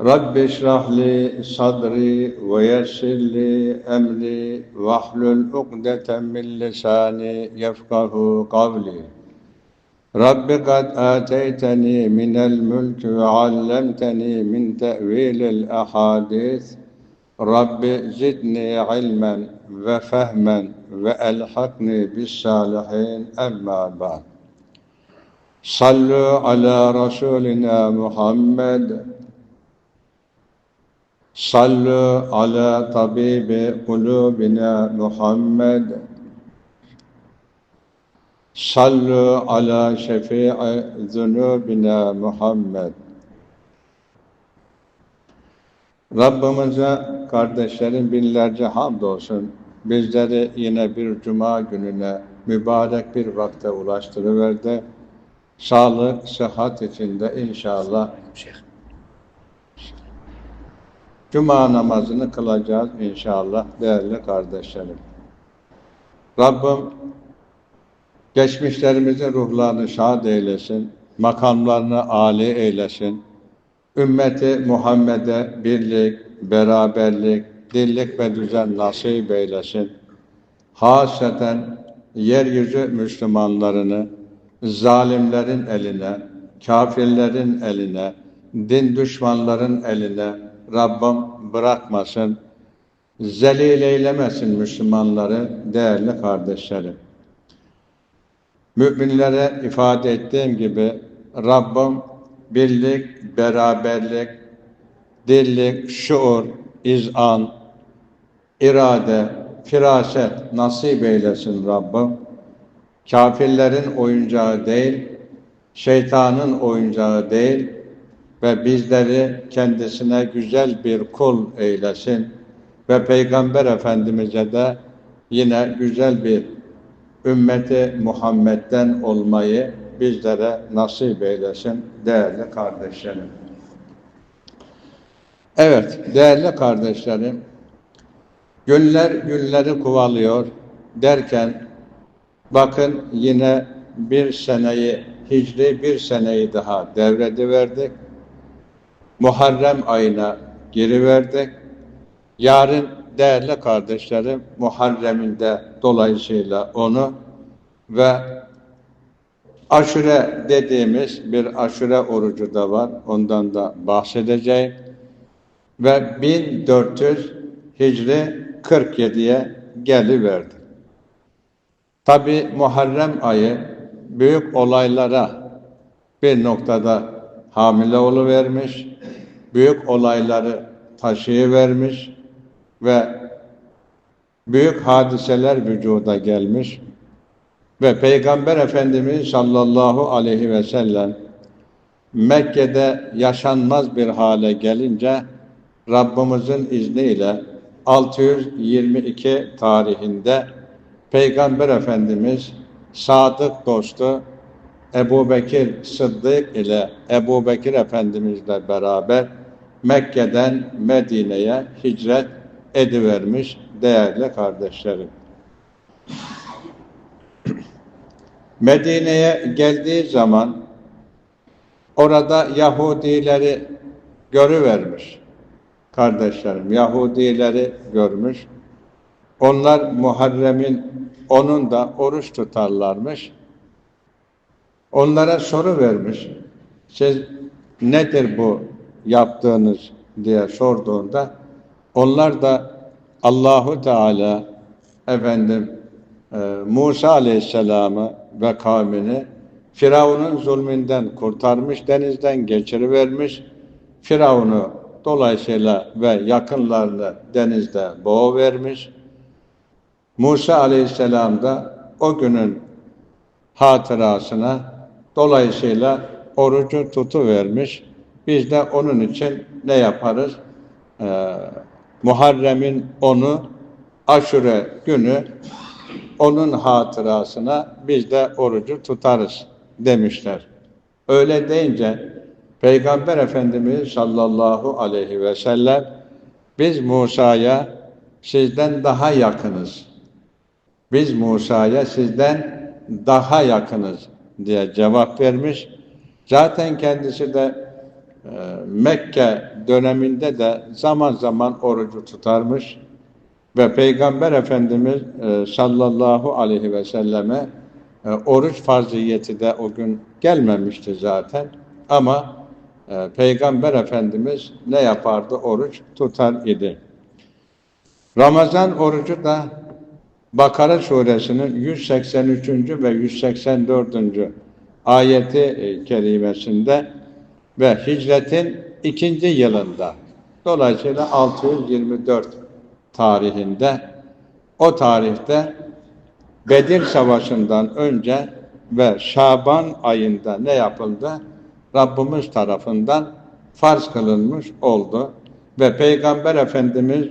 رب اشرح لي صدري ويسر لي أمري واحلل عقدة من لساني يفقه قولي. رب قد آتيتني من الملك وعلمتني من تأويل الأحاديث. رب زدني علما وفهما وألحقني بالصالحين أما بعد. صلوا على رسولنا محمد صلوا على طبيب قلوبنا محمد صلوا على شفيع ذنوبنا محمد Rabbimize kardeşlerin binlerce hamdolsun. Bizleri yine bir cuma gününe mübarek bir vakte ulaştırıverdi. Sağlık, sıhhat içinde inşallah Cuma namazını kılacağız inşallah değerli kardeşlerim. Rabbim geçmişlerimizin ruhlarını şad eylesin, makamlarını âli eylesin. Ümmeti Muhammed'e birlik, beraberlik, dillik ve düzen nasip eylesin. Hasreten yeryüzü Müslümanlarını zalimlerin eline, kafirlerin eline, din düşmanların eline Rabbim bırakmasın, zelil eylemesin Müslümanları değerli kardeşlerim. Müminlere ifade ettiğim gibi Rabbim birlik, beraberlik, dirlik, şuur, izan, irade, firaset nasip eylesin Rabbim. Kafirlerin oyuncağı değil, şeytanın oyuncağı değil ve bizleri kendisine güzel bir kul eylesin ve Peygamber Efendimiz'e de yine güzel bir ümmeti Muhammed'den olmayı bizlere nasip eylesin değerli kardeşlerim. Evet değerli kardeşlerim, günler günleri kovalıyor derken bakın yine bir seneyi, hicri bir seneyi daha devrediverdik. Muharrem ayına giriverdik. Yarın değerli kardeşlerim Muharrem'inde dolayısıyla onu ve aşure dediğimiz bir aşure orucu da var. Ondan da bahsedeceğim. Ve 1400 Hicri 47'ye geliverdi. Tabi Muharrem ayı büyük olaylara bir noktada hamile oluvermiş, büyük olayları taşıyıvermiş ve büyük hadiseler vücuda gelmiş ve Peygamber Efendimiz sallallahu aleyhi ve sellem Mekke'de yaşanmaz bir hale gelince Rabbimizin izniyle 622 tarihinde Peygamber Efendimiz sadık dostu Ebu Bekir Sıddık ile Ebu Bekir Efendimizle beraber Mekke'den Medine'ye hicret edivermiş değerli kardeşlerim. Medine'ye geldiği zaman orada Yahudileri görüvermiş. Kardeşlerim Yahudileri görmüş. Onlar Muharrem'in onun da oruç tutarlarmış. Onlara soru vermiş. Siz nedir bu yaptığınız diye sorduğunda onlar da Allahu Teala efendim e, Musa Aleyhisselam'ı ve kavmini Firavun'un zulmünden kurtarmış, denizden geçirivermiş. Firavun'u dolayısıyla ve yakınlarını denizde boğuvermiş. Musa Aleyhisselam da o günün hatırasına dolayısıyla orucu tutuvermiş. Biz de onun için ne yaparız? Ee, Muharrem'in onu aşure günü onun hatırasına biz de orucu tutarız demişler. Öyle deyince Peygamber Efendimiz sallallahu aleyhi ve sellem biz Musa'ya sizden daha yakınız. Biz Musa'ya sizden daha yakınız diye cevap vermiş. Zaten kendisi de Mekke döneminde de zaman zaman orucu tutarmış ve Peygamber Efendimiz e, sallallahu aleyhi ve selleme e, oruç farziyeti de o gün gelmemişti zaten ama e, Peygamber Efendimiz ne yapardı? Oruç tutar idi. Ramazan orucu da Bakara suresinin 183. ve 184. ayeti kerimesinde ve hicretin ikinci yılında dolayısıyla 624 tarihinde o tarihte Bedir Savaşı'ndan önce ve Şaban ayında ne yapıldı? Rabbimiz tarafından farz kılınmış oldu. Ve Peygamber Efendimiz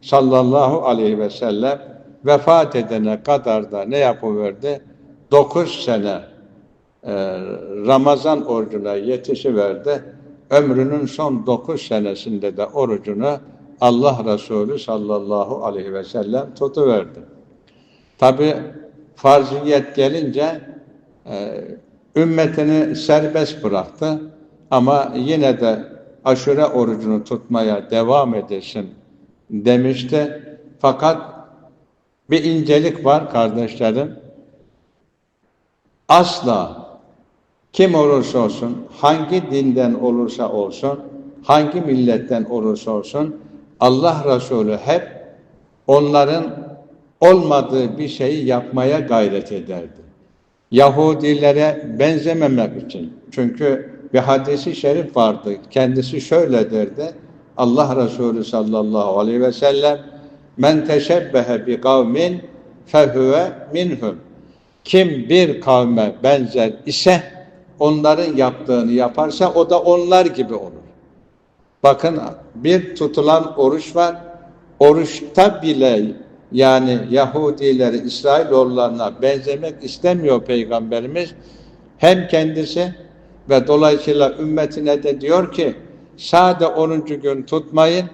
sallallahu aleyhi ve sellem vefat edene kadar da ne yapıverdi? Dokuz sene Ramazan orucuna yetişiverdi. Ömrünün son dokuz senesinde de orucunu Allah Resulü sallallahu aleyhi ve sellem tutuverdi. Tabi farziyet gelince e, ümmetini serbest bıraktı ama yine de aşure orucunu tutmaya devam edesin demişti. Fakat bir incelik var kardeşlerim. Asla kim olursa olsun, hangi dinden olursa olsun, hangi milletten olursa olsun Allah Resulü hep onların olmadığı bir şeyi yapmaya gayret ederdi. Yahudilere benzememek için. Çünkü bir hadisi şerif vardı. Kendisi şöyle derdi. Allah Resulü sallallahu aleyhi ve sellem Men teşebbehe bi kavmin fehuve minhum. Kim bir kavme benzer ise onların yaptığını yaparsa o da onlar gibi olur. Bakın bir tutulan oruç var. Oruçta bile yani Yahudileri, İsrailoğullarına benzemek istemiyor Peygamberimiz. Hem kendisi ve dolayısıyla ümmetine de diyor ki sade 10. gün tutmayın,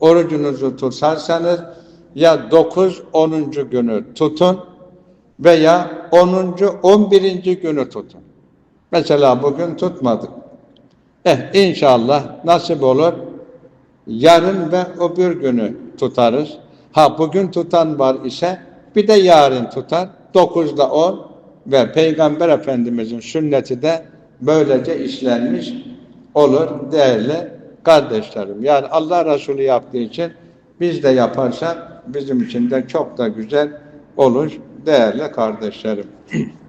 orucunuzu tutarsanız ya 9 10. günü tutun veya 10. 11. günü tutun. Mesela bugün tutmadık. Eh inşallah nasip olur. Yarın ve öbür günü tutarız. Ha bugün tutan var ise bir de yarın tutar. 9'da 10 ve Peygamber Efendimizin sünneti de böylece işlenmiş olur değerli kardeşlerim. Yani Allah Resulü yaptığı için biz de yaparsak bizim için de çok da güzel olur değerli kardeşlerim.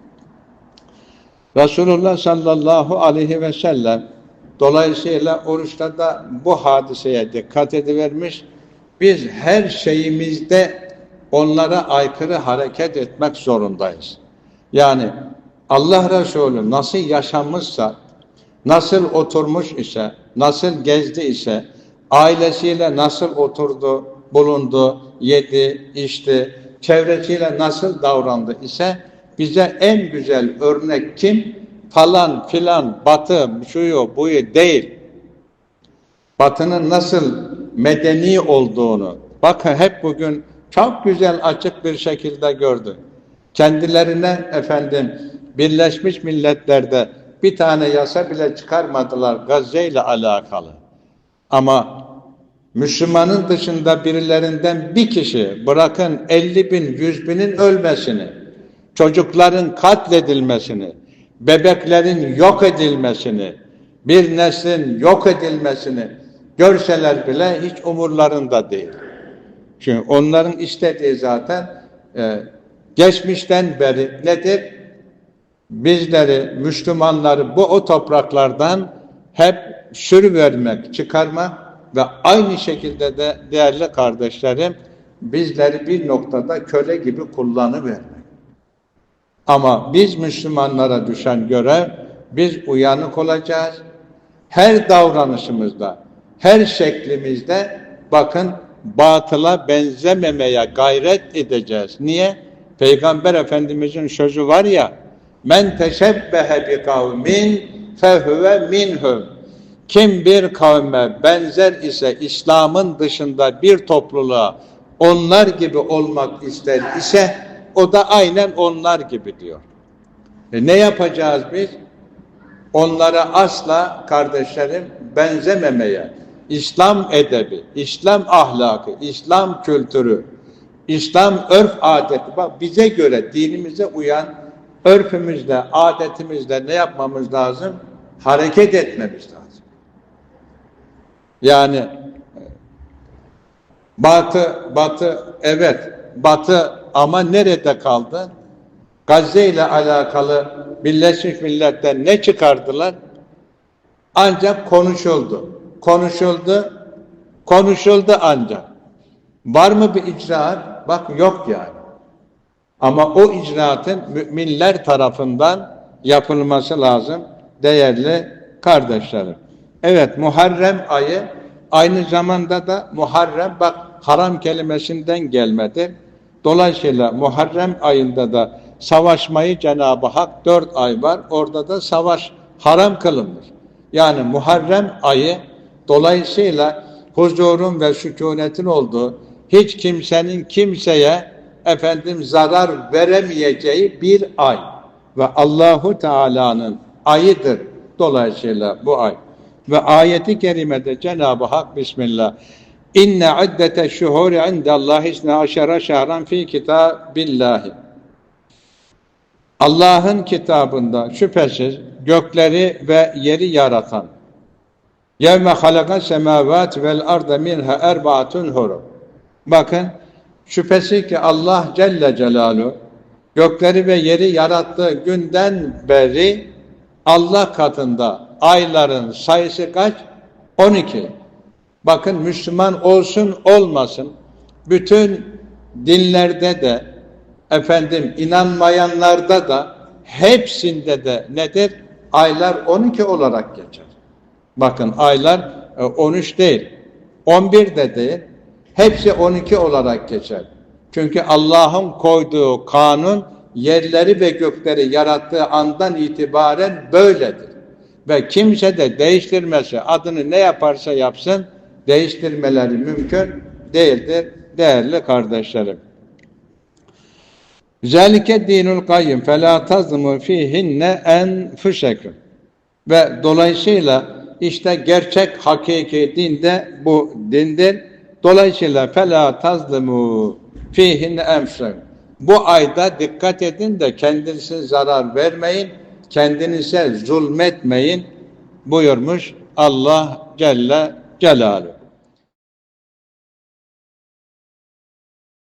Resulullah sallallahu aleyhi ve sellem dolayısıyla oruçta da bu hadiseye dikkat edivermiş. Biz her şeyimizde onlara aykırı hareket etmek zorundayız. Yani Allah Resulü nasıl yaşamışsa, nasıl oturmuş ise, nasıl gezdi ise, ailesiyle nasıl oturdu, bulundu, yedi, içti, çevresiyle nasıl davrandı ise bize en güzel örnek kim? Falan filan, batı, şuyu, buyu değil. Batının nasıl medeni olduğunu, bakın hep bugün çok güzel açık bir şekilde gördü. Kendilerine efendim Birleşmiş Milletler'de bir tane yasa bile çıkarmadılar Gazze ile alakalı. Ama Müslümanın dışında birilerinden bir kişi bırakın 50 bin, 100 binin ölmesini, çocukların katledilmesini, bebeklerin yok edilmesini, bir neslin yok edilmesini görseler bile hiç umurlarında değil. Çünkü onların istediği zaten e, geçmişten beri nedir? Bizleri, Müslümanları bu o topraklardan hep sürüvermek, çıkarmak ve aynı şekilde de değerli kardeşlerim bizleri bir noktada köle gibi kullanıvermek. Ama biz Müslümanlara düşen görev biz uyanık olacağız. Her davranışımızda, her şeklimizde bakın batıla benzememeye gayret edeceğiz. Niye? Peygamber Efendimizin sözü var ya, men teşebbehe bi kavmin fehuve minhum. Kim bir kavme benzer ise İslam'ın dışında bir topluluğa onlar gibi olmak ister ise o da aynen onlar gibi diyor. E ne yapacağız biz? Onlara asla kardeşlerim benzememeye, İslam edebi, İslam ahlakı, İslam kültürü, İslam örf adeti, bak bize göre dinimize uyan örfümüzle, adetimizle ne yapmamız lazım? Hareket etmemiz lazım. Yani Batı, Batı, evet, Batı ama nerede kaldı? Gazze ile alakalı Birleşmiş Milletler ne çıkardılar? Ancak konuşuldu. Konuşuldu, konuşuldu ancak. Var mı bir icraat? Bak yok yani. Ama o icraatın müminler tarafından yapılması lazım değerli kardeşlerim. Evet Muharrem ayı aynı zamanda da Muharrem bak haram kelimesinden gelmedi. Dolayısıyla Muharrem ayında da savaşmayı Cenab-ı Hak dört ay var. Orada da savaş haram kılınmış. Yani Muharrem ayı dolayısıyla huzurun ve sükunetin olduğu hiç kimsenin kimseye efendim zarar veremeyeceği bir ay ve Allahu Teala'nın ayıdır dolayısıyla bu ay. Ve ayeti kerimede Cenab-ı Hak Bismillah İnne iddete şuhuri indallahi isne aşara şehran fi kitabillahi Allah'ın kitabında şüphesiz gökleri ve yeri yaratan Yevme halaka semavat vel arda minha erbaatun hurum. Bakın şüphesi ki Allah Celle Celaluhu gökleri ve yeri yarattığı günden beri Allah katında ayların sayısı kaç? 12. Bakın Müslüman olsun olmasın bütün dinlerde de efendim inanmayanlarda da hepsinde de nedir? Aylar 12 olarak geçer. Bakın aylar e, 13 değil, 11 de değil, hepsi 12 olarak geçer. Çünkü Allah'ın koyduğu kanun yerleri ve gökleri yarattığı andan itibaren böyledir. Ve kimse de değiştirmesi, adını ne yaparsa yapsın, değiştirmeleri mümkün değildir değerli kardeşlerim. Zelike dinul kayyim fela tazlimu fihinne enfusekum. Ve dolayısıyla işte gerçek hakiki dinde bu dindir. Dolayısıyla fela tazlimu fihinne enfusekum. Bu ayda dikkat edin de kendinize zarar vermeyin, kendinize zulmetmeyin buyurmuş Allah Celle Celaluhu.